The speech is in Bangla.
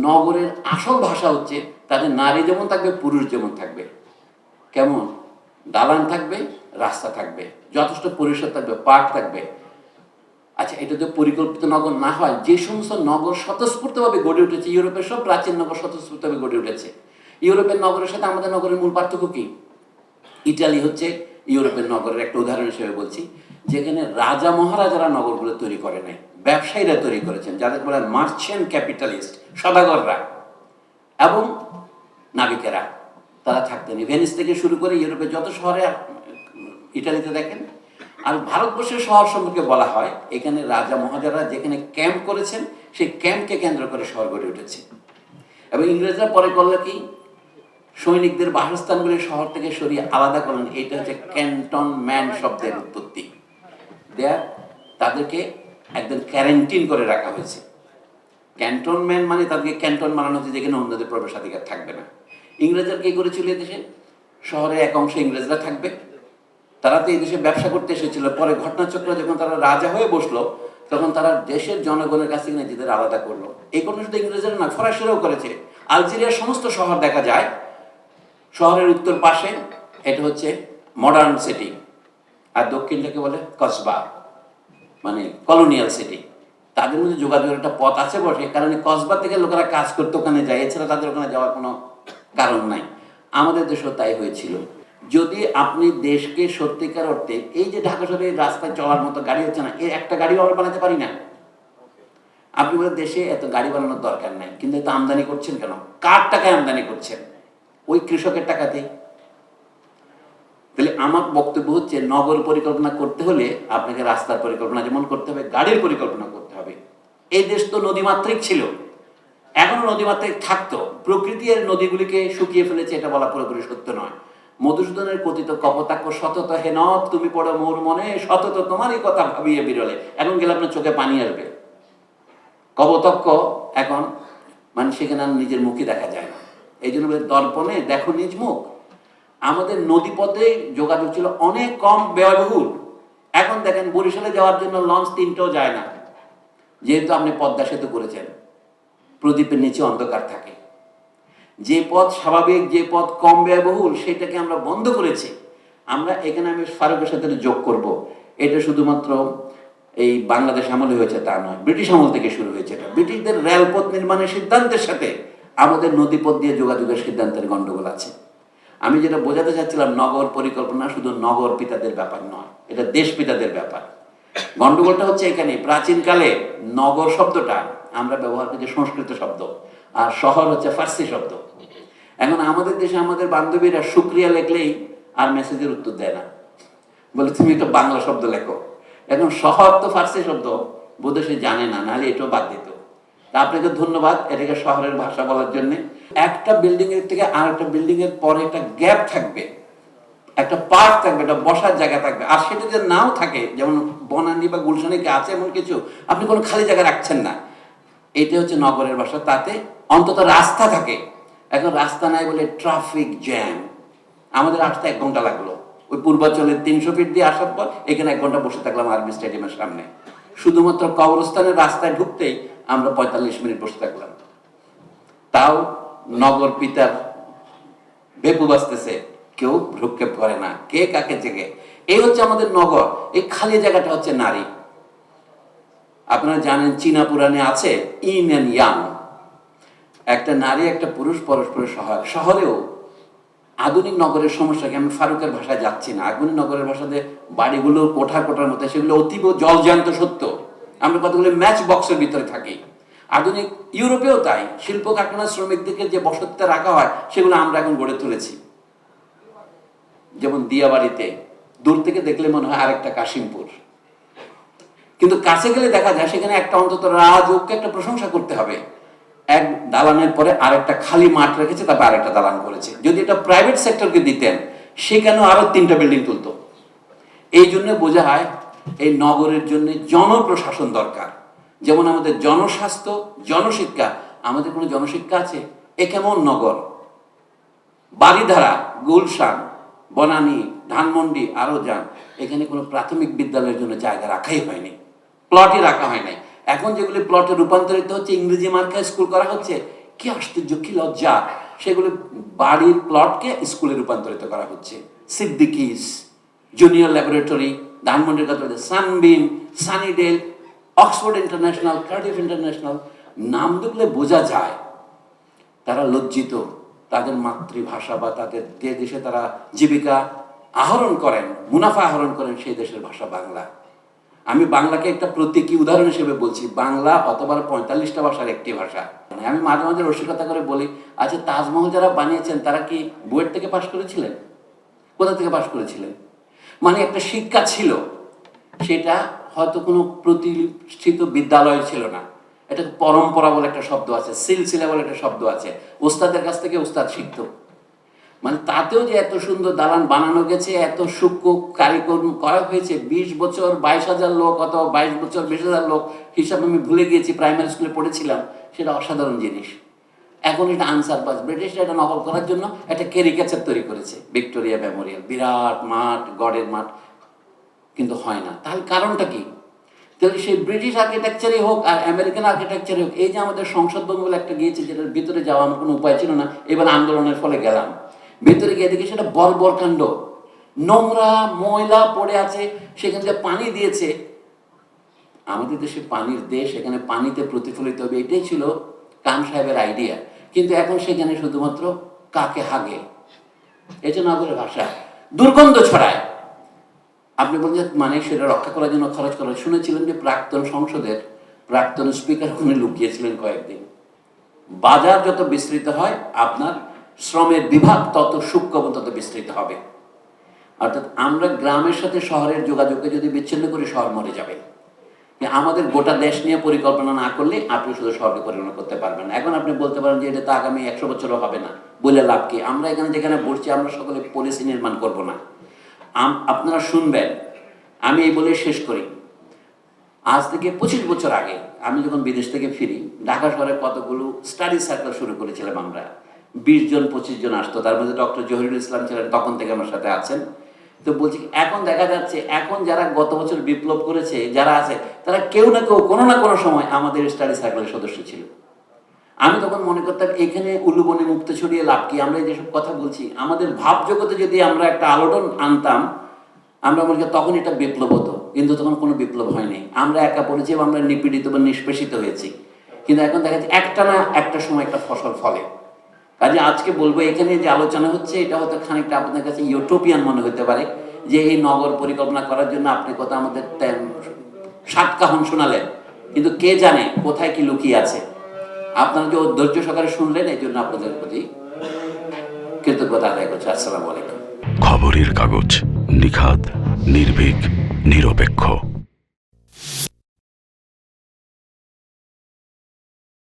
নগরের আসল ভাষা হচ্ছে তাদের নারী যেমন থাকবে, পুরুষ যেমন থাকবে। কেমন? দালান থাকবে, রাস্তা থাকবে। যথেষ্ট পরিসর থাকবে, পার্ক থাকবে। আচ্ছা এটা যদি পরিকল্পিত নগর না হয়, যে সমস্ত নগর স্বতঃস্ফূর্তভাবে গড়ে উঠেছে, ইউরোপের সব প্রাচীন নগর স্বতঃস্ফূর্তভাবে গড়ে উঠেছে। ইউরোপের নগরের সাথে আমাদের নগরের মূল পার্থক্য কি? ইটালি হচ্ছে ইউরোপের নগরের একটা উদাহরণ হিসেবে বলছি, যেখানে রাজা মহারাজারা নগরগুলো তৈরি করে নাই। ব্যবসায়ীরা তৈরি করেছেন, যাদের বলে মার্চেন্ট ক্যাপিটালিস্ট, সদাগররা এবং নাবিকেরা। তারা থাকতেন। ভেনিস থেকে শুরু করে ইউরোপের যত শহরে, ইটালিতে দেখেন, আর ভারতবর্ষের শহর সম্পর্কে বলা হয়, এখানে রাজা মহাজারা যেখানে ক্যাম্প করেছেন, সেই ক্যাম্পকে কেন্দ্র করে শহর গড়ে উঠেছে। এবং ইংরেজরা পরে করল কি? সৈনিকদের বাসস্থানগুলি শহর থেকে সরিয়ে আলাদা করলেন। এটা হচ্ছে ক্যান্টনম্যান শব্দের উৎপত্তি। দেয়া, তাদেরকে একদম ক্যারেন্টিন করে রাখা হয়েছে। ক্যান্টনম্যান মানে তাদেরকে ক্যান্টন বানানো হচ্ছে যেখানে অন্যদের প্রবেশাধিকার থাকবে না। ইংরেজরা কি করেছিল দেশে? শহরে এক অংশে ইংরেজরা থাকবে। তারা তো এই দেশে ব্যবসা করতে এসেছিল। পরে ঘটনাচক্র যখন তারা রাজা হয়ে বসল, তখন তারা দেশের জনগণের কাছ থেকে নিজেদের আলাদা করল। এই ঘটনা শুধু ইংরেজরা না, ফরাসিরাও করেছে। আলজেরিয়ার সমস্ত শহর দেখা যায়। শহরের উত্তর পাশে, এটা হচ্ছে মডার্ন সিটি আর দক্ষিণটাকে বলে কসবা। মানে কলোনিয়াল সিটি তাদের মধ্যে যোগাযোগের একটা পথ আছে বটে। কারণ কসবা থেকে লোকেরা কাজ করতে ওখানে যায়। এছাড়া তাদের ওখানে যাওয়ার কোনো কারণ নাই। আমাদের দেশেও তাই হয়েছিল। যদি আপনি দেশকে সত্যিকার অর্থে এই যে ঢাকা শহরে রাস্তায় চলার মতো গাড়ি হচ্ছে না এই একটা গাড়িও আমরা বানাতে পারি না। আপনি বলে দেশে এত গাড়ি বানানোর দরকার নাই। কিন্তু এত আমদানি করছেন কেন? কার টাকায় আমদানি করছেন? ওই কৃষকের টাকাতেই। আমার বক্তব্য হচ্ছে নগর পরিকল্পনা করতে হলে আপনাকে রাস্তার পরিকল্পনা যেমন করতে হবে, গাড়ির পরিকল্পনা করতে হবে। এই দেশ তো নদীমাত্রিক ছিল। এখনও নদীমাত্রিক থাকতো। প্রকৃতি এর নদীগুলিকে শুকিয়ে ফেলেছে এটা বলা পুরোপুরি সত্য নয়। মধুসূদনের কথিত কপতাক্ষ, সতত হে তুমি পড়ো মোর মনে, সতত তোমারই কথা ভাবিয়ে বিরলে। এখন গেলে আপনার চোখে পানি আসবে। কবতক্ষ এখন মানে সেখানে নিজের মুখই দেখা যায় না। এই জন্য দর্পণে দেখো নিজ মুখ। আমাদের নদীপথে যোগাযোগ ছিল অনেক কম ব্যয়বহুল। এখন দেখেন বরিশালে যাওয়ার জন্য লঞ্চ তিনটেও যায় না। যেহেতু আপনি পদ্মা সেতু করেছেন, প্রদীপের নিচে অন্ধকার থাকে। যে পথ স্বাভাবিক, যে পথ কম ব্যয়বহুল, সেটাকে আমরা বন্ধ করেছি। আমরা এখানে আমি ফারুকের সাথে যোগ করব। এটা শুধুমাত্র এই বাংলাদেশ আমলে হয়েছে তা নয়, ব্রিটিশ আমল থেকে শুরু হয়েছে এটা। ব্রিটিশদের রেলপথ নির্মাণের সিদ্ধান্তের সাথে আমাদের নদীপথ দিয়ে যোগাযোগের সিদ্ধান্তের গন্ডগোল আছে। আমি যেটা বোঝাতে চাচ্ছিলাম, নগর পরিকল্পনা শুধু নগর পিতাদের ব্যাপার নয়, এটা দেশ পিতাদের ব্যাপার। গন্ডগোলটা হচ্ছে এখানে, প্রাচীনকালে নগর শব্দটা আমরা ব্যবহার করছি সংস্কৃত শব্দ, আর শহর হচ্ছে ফার্সি শব্দ। এখন আমাদের দেশে আমাদের বান্ধবীরা সুক্রিয়া লেখলেই আর মেসেজের উত্তর দেয় না। বলে, তুমি একটা বাংলা শব্দ লেখো। এখন শহর তো ফার্সি শব্দ, বোধহয় সে জানে না, নাহলে এটাও বাদ দিত। তা আপনাকে ধন্যবাদ, এটাকে শহরের ভাষা বলার জন্য। একটা বিল্ডিং এর থেকে আর একটা বিল্ডিং এর পরে একটা গ্যাপ থাকবে, একটা পার্ক থাকবে, একটা বসার জায়গা থাকবে। আর সেটা যে নাও থাকে, যেমন বনানী বা গুলশানে কি আছে এমন কিছু, আপনি কোনো খালি জায়গা রাখছেন না। এটা হচ্ছে নগরের ভাষা। তাতে অন্তত রাস্তা থাকে। এখন রাস্তা নাই বলে ট্রাফিক জ্যাম আমাদের আসতে এক ঘণ্টা লাগল। ওই পূর্বাঞ্চলের তিনশো ফিট দিয়ে আসার পর এখানে এক ঘণ্টা বসে থাকলাম আর্মি স্টেডিয়ামের সামনে। শুধুমাত্র কবরস্থানের রাস্তায় ঢুকতেই আমরা পঁয়তাল্লিশ মিনিট বসে থাকলাম। তাও নগর পিতার বেপু বাঁচতেছে কেউ ভ্রুক্ষেপ করে না, কে কাকে জেগে? এই হচ্ছে আমাদের নগর, এই খালি জায়গাটা হচ্ছে নারী। আপনারা জানেন চীনা পুরাণে আছে, ইন অ্যান্ড ইয়াং। একটা নারী, একটা পুরুষ পরস্পরের সহায়ক। শহরেও আধুনিক নগরের সমস্যাকে আমি ফারুকের ভাষায় যাচ্ছি না। আধুনিক নগরের ভাষাতে বাড়িগুলো কোঠা কোঠার মতো, সেগুলো অতীব জলজান্ত সত্য। আমরা কতগুলো ম্যাচ বক্সের ভিতরে থাকি। আধুনিক ইউরোপেও তাই শিল্প কারখানা শ্রমিকদেরকে যে বসতিতে রাখা হয়, সেগুলো আমরা এখন গড়ে তুলেছি। যেমন দিয়াবাড়িতে, দূর থেকে দেখলে মনে হয় আরেকটা কাশিমপুর। কিন্তু কাছে গেলে দেখা যায় সেখানে একটা অন্তত রাজকে একটা প্রশংসা করতে হবে। এক দালানের পরে আরেকটা খালি মাঠ রেখেছে, তারপর আরেকটা দালান করেছে। যদি এটা প্রাইভেট সেক্টরকে দিতেন সেখানেও আরও তিনটা বিল্ডিং তুলতো? এই জন্য বোঝা হয়, এই নগরের জন্য জনপ্রশাসন দরকার। যেমন আমাদের জনস্বাস্থ্য, জনশিক্ষা, আমাদের কোনো জনশিক্ষা আছে? এ কেমন নগর? বাড়িধারা গুলশান, বনানী, ধানমন্ডি আরও যান এখানে কোনো প্রাথমিক বিদ্যালয়ের জন্য জায়গা রাখাই হয়নি। প্লটই রাখা হয় নাই। এখন যেগুলি প্লটে রূপান্তরিত হচ্ছে, ইংরেজি মার্কায় স্কুল করা হচ্ছে, কি আশ্চর্য, কি লজ্জা! সেগুলি বাড়ির প্লটকে স্কুলে রূপান্তরিত করা হচ্ছে। সিদ্দিকিস জুনিয়র ল্যাবরেটরি ধানমন্ডির কথা Sunbeam Sunnydale Oxford International Cardiff International নাম দেখলে বোঝা যায়। তারা লজ্জিত, তাদের মাতৃভাষা বা তাদের যে দেশে তারা জীবিকা আহরণ করেন, মুনাফা আহরণ করেন সেই দেশের ভাষা বাংলা। আমি বাংলাকে একটা প্রতীকী উদাহরণ হিসেবে বলছি, বাংলা অথবা পঁয়তাল্লিশটা ভাষার একটি ভাষা। আমি মাঝে মাঝে রসিকতা করে বলি আচ্ছা তাজমহল যারা বানিয়েছেন, তারা কি বুয়েট থেকে পাশ করেছিলেন? কোথা থেকে পাশ করেছিলেন? মানে একটা শিক্ষা ছিল, সেটা হয়তো কোনো প্রতিষ্ঠিত বিদ্যালয় ছিল না। এটা পরম্পরা বলে একটা শব্দ আছে, সিলসিলা বলে একটা শব্দ আছে। ওস্তাদের কাছ থেকে ওস্তাদ শিখত। মানে তাতেও যে এত সুন্দর দালান বানানো গেছে, এত সূক্ষ্ম কারিকর্ম করা হয়েছে, বিশ বছর, বাইশ হাজার লোক অথবা বাইশ বছর, বিশ হাজার লোক হিসাব আমি ভুলে গিয়েছি প্রাইমারি স্কুলে পড়েছিলাম, সেটা অসাধারণ জিনিস। এখন এটা আনসার পাস, ব্রিটিশরা এটা নকল করার জন্য একটা ক্যারিকেচার তৈরি করেছে, ভিক্টোরিয়া মেমোরিয়াল, বিরাট মাঠ, গডের মাঠ। কিন্তু হয় না। তাহলে কারণটা কি? তাহলে সেই ব্রিটিশ আর্কিটেকচারই হোক আর আমেরিকান আর্কিটেকচারই হোক, এই যে আমাদের সংসদ ভবন বলে একটা গিয়েছে, যেটার ভিতরে যাওয়া আমার কোনো উপায় ছিল না, এবার আন্দোলনের ফলে গেলাম। ভিতরে গিয়ে দেখি সেটা বর্বর কাণ্ড। নোংরা ময়লা পড়ে আছে, সেখানে যে পানি দিয়েছে। আমাদের দেশে পানির দেশ এখানে পানিতে প্রতিফলিত হবে, এটাই ছিল কাম সাহেবের আইডিয়া কিন্তু এখন সেখানে শুধুমাত্র কাকে হাগে? যে নগরের ভাষা। দুর্গন্ধ ছড়ায়। আপনি বলছেন মানে সেটা রক্ষা করার জন্য খরচ করা শুনেছিলেন যে প্রাক্তন সংসদের, প্রাক্তন স্পিকার উনি লুকিয়েছিলেন কয়েকদিন। বাজার যত বিস্তৃত হয়, আপনার শ্রমের বিভাগ তত সূক্ষ্ম তত বিস্তৃত হবে। অর্থাৎ আমরা গ্রামের সাথে শহরের যোগাযোগকে যদি বিচ্ছিন্ন করি, শহর মরে যাবে। আমাদের গোটা দেশ নিয়ে পরিকল্পনা না করলে আপনি শুধু শহরকে পরিচালনা করতে পারবেন না। এখন আপনি বলতে পারেন যে এটা তো আগামী একশো বছরও হবে না। বলে লাভ কি? আমরা এখানে যেখানে বসছি, আমরা সকলে পলিসি নির্মাণ করব না। আপনারা শুনবেন। আমি এই বলে শেষ করি। আজ থেকে পঁচিশ বছর আগে আমি যখন বিদেশ থেকে ফিরি, ঢাকা শহরে কতগুলো স্টাডি সার্কেল শুরু করেছিলাম আমরা। বিশ জন, পঁচিশ জন আসতো। তার মধ্যে ডক্টর জহিরুল ইসলাম ছিলেন, তখন থেকে আমার সাথে আছেন। তো বলছি এখন দেখা যাচ্ছে, এখন যারা গত বছর বিপ্লব করেছে, যারা আছে, তারা কেউ না কেউ কোনো না কোনো সময় আমাদের স্টাডি সার্কেলের সদস্য ছিল। আমি তখন মনে করতাম, এখানে উলুবনে মুক্ত ছড়িয়ে লাভ কি? আমরা যেসব কথা বলছি, আমাদের ভাব জগতে যদি আমরা একটা আলোড়ন আনতাম, আমরা মনে তখন এটা বিপ্লব হতো। কিন্তু তখন কোনো বিপ্লব হয়নি। আমরা একা পড়েছি এবং আমরা নিপীড়িত বা নিষ্পেষিত হয়েছি। কিন্তু এখন দেখা যাচ্ছে একটা না একটা সময় একটা ফসল ফলে। কাজে আজকে বলব, এখানে যে আলোচনা হচ্ছে, এটা হয়তো খানিকটা আপনার কাছে ইউটোপিয়ান মনে হতে পারে যে এই নগর পরিকল্পনা করার জন্য আপনি কথা আমাদের সাত কাহন শোনালেন। কিন্তু কে জানে কোথায় কি লুকিয়ে আছে? আপনারা যে ধৈর্য সহকারে শুনলেন, এই জন্য আপনাদের প্রতি কৃতজ্ঞতা আদায় করছি। আসসালামু আলাইকুম। খবরের কাগজ নিখাত নির্ভীক, নিরপেক্ষ।